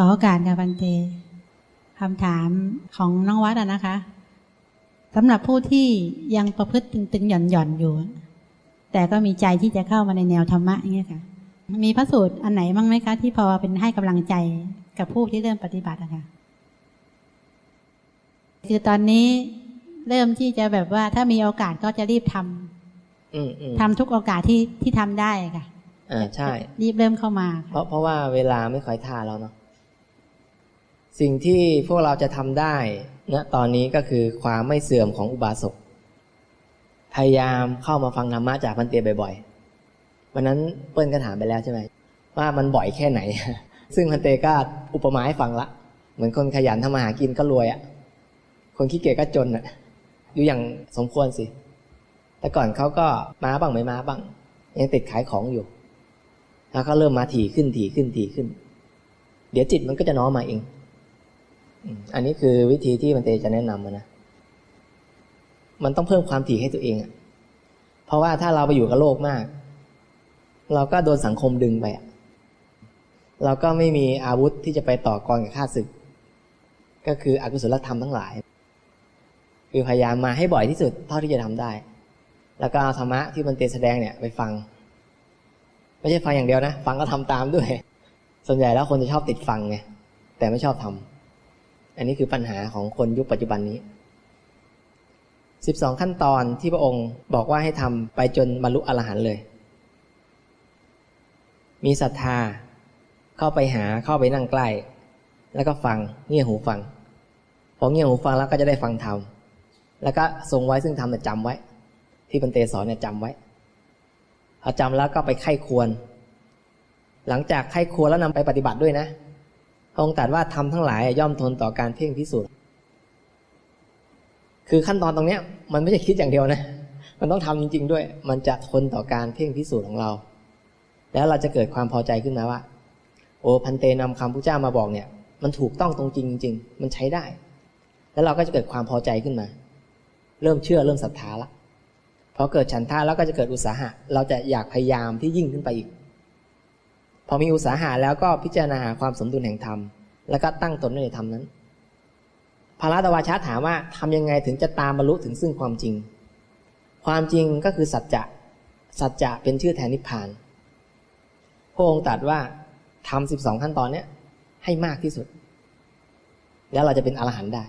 ขอโอกาสค่ะพันเตคำถามของน้องวัดอะนะคะสำหรับผู้ที่ยังประพฤติตึงๆหย่อนหย่อนๆอยู่ แต่ก็มีใจที่จะเข้ามาในแนวธรรมะอย่างเงี้ยค่ะ มีพระสูตรอันไหนบ้างไหมคะ ที่พอเป็นให้กำลังใจกับผู้ที่เริ่มปฏิบัติอะค่ะคือตอนนี้เริ่มที่จะแบบว่าถ้ามีโอกาสก็จะรีบทำอืมอืมทำทุกโอกาสที่ที่ทำได้ค่ะอ่าใช่ รีบเริ่มเข้ามา เพค่ะราะเพราะว่าเวลาไม่ค่อยท่าแล้วเนาะ สิ่งที่พวกเราจะทำได้ณตอนนี้ก็คือความไม่เสื่อมของอุบาสกพยายามเข้ามาฟังธรรมะจากพันเตียบ่อยๆ วันนั้นเปิ้ลก็ถามไปแล้วใช่ไหมว่ามันบ่อยแค่ไหน ซึ่งพันเตก็อุปมาให้ฟังละ เหมือนคนขยันทำมาหากินก็รวยอะ่ะ คนขี้เกียจก็จนอะ่ะอยู่อย่างสมควรสิ แต่ก่อนเขาก็มาบ้างไม่มาบ้าง ยังติดขายของอยู่ แล้วก็เริ่มมาถี่ขึ้นถี่ขึ้นถี่ขึ้น เดี๋ยวจิตมันก็จะน้อมมาเอง อันนี้คือวิธีที่มันเตจะแนะนำนะ มันต้องเพิ่มความถี่ให้ตัวเองอะเพราะว่าถ้าเราไปอยู่กับโลกมาก เราก็โดนสังคมดึงไปอะเราก็ไม่มีอาวุธที่จะไปต่อกรกับข้าศึก ก็คืออกุศลธรรมทั้งหลาย คือพยายามมาให้บ่อยที่สุดเท่าที่จะทำได้ แล้วก็เอาธรรมะที่มันเตแสดงเนี่ยไปฟัง ไม่ใช่ฟังอย่างเดียวนะ ฟังก็ทำตามด้วย ส่วนใหญ่แล้วคนจะชอบติดฟังไงแต่ไม่ชอบทำ อันนี้คือปัญหาของคนยุคปัจจุบันนี้ 12 ขั้นตอนที่พระองค์บอกว่าให้ทำไปจนบรรลุอรหันต์เลย มีศรัทธาเข้าไปหาเข้าไปนั่งใกล้ แล้วก็ฟังเงี่ยหูฟัง พอเงี่ยหูฟังแล้วก็จะได้ฟังธรรมแล้วก็ทรงไว้ซึ่งธรรมเนี่ยจำไว้ ที่บันเตสอนเนี่ยจำไว้พอจำแล้วก็ไปไข้ควร หลังจากไข้ควรแล้วนำไปปฏิบัติด้วยนะ องค์ตรัสว่าทำทั้งหลายย่อมทนต่อการเพ่งพิสูจน์ คือขั้นตอนตรงเนี้ย มันไม่ใช่คิดอย่างเดียวนะ มันต้องทำจริง ๆ ด้วย มันจะทนต่อการเพ่งพิสูจน์ของเรา แล้วเราจะเกิดความพอใจขึ้นมาว่า โอ้พันเตนำคำพระเจ้ามาบอกเนี่ย มันถูกต้องตรงจริงจริงๆมันใช้ได้ แล้วเราก็จะเกิดความพอใจขึ้นมา เริ่มเชื่อเริ่มศรัทธาละพอเกิดฉันทะแล้วก็จะเกิดอุตสาหะ เราจะอยากพยายามที่ยิ่งขึ้นไปอีก พอมีอุตสาหะแล้วก็พิจารณาหาความสมดุลแห่งธรรม แล้วก็ตั้งตนในธรรมนั้นพระราตวาชาถามว่าทำยังไงถึงจะตามบรรลุถึงซึ่งความจริง ความจริงก็คือสัจจะ สัจจะเป็นชื่อแทนนิพพาน พระองค์ตรัสว่าทำสิบสองขั้นตอนเนี้ยให้มากที่สุด แล้วเราจะเป็นอรหันต์ได้